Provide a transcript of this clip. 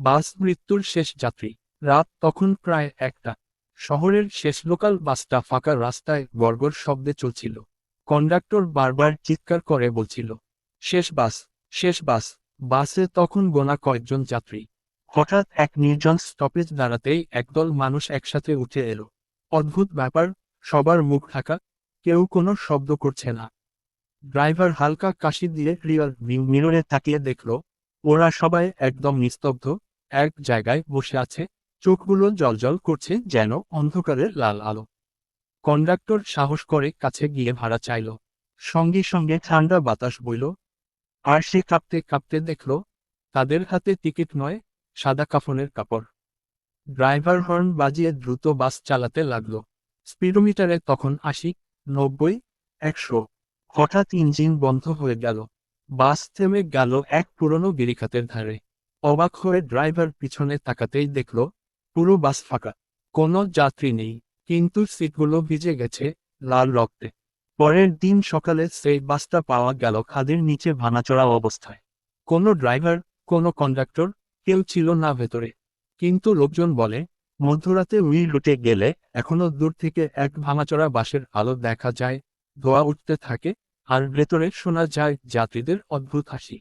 বাস মৃত্যুর শেষ যাত্রী। রাত তখন প্রায় একটা। শহরের শেষ লোকাল বাসটা ফাঁকা রাস্তায় গড়গড় শব্দে চলছিল। কন্ডাক্টর বারবার চিৎকার করে বলছিল, শেষ বাস শেষ বাস। বাসে তখন গোনা কয়েকজন যাত্রী। হঠাৎ এক নির্জন স্টপেজ দাঁড়াতেই একদল মানুষ একসাথে উঠে এলো। অদ্ভুত ব্যাপার, সবার মুখ ঢাকা, কেউ কোনো শব্দ করছে না। ড্রাইভার হালকা কাশি দিয়ে রিয়াল মিররে তাকিয়ে দেখল, ওরা সবাই একদম নিস্তব্ধ এক জায়গায় বসে আছে। চোখগুলো জলজল করছে যেন অন্ধকারের লাল আলো। কন্ডাক্টর সাহস করে কাছে গিয়ে ভাড়া চাইল। সঙ্গে সঙ্গে ঠান্ডা বাতাস বইল। আর সে কাঁপতে কাঁপতে দেখল, তাদের হাতে টিকিট নয়, সাদা কাফনের কাপড়। ড্রাইভার হর্ন বাজিয়ে দ্রুত বাস চালাতে লাগল। স্পিডোমিটারে তখন আশি, নব্বই, একশো। হঠাৎ ইঞ্জিন বন্ধ হয়ে গেল। বাস থেমে গেল এক পুরনো গিরিখাতের ধারে। অবাক হয়ে ড্রাইভার পিছনে তাকাতেই দেখল, পুরো বাস ফাঁকা। কোনো যাত্রী নেই, কিন্তু সিটগুলো ভিজে গেছে লাল রক্তে। পরের দিন সকালে সেই বাসটা পাওয়া গেল খাদের নিচে ভাঙাচড়া অবস্থায়। কোনো ড্রাইভার, কোনো কন্ডাক্টর, কেউ ছিল না ভেতরে। কিন্তু লোকজন বলে, মধ্যরাতে উই লুটে গেলে এখনও দূর থেকে এক ভাঙাচড়া বাসের আলো দেখা যায়, ধোয়া উঠতে থাকে, আর ভেতরে শোনা যায় যাত্রীদের অদ্ভুত হাসি।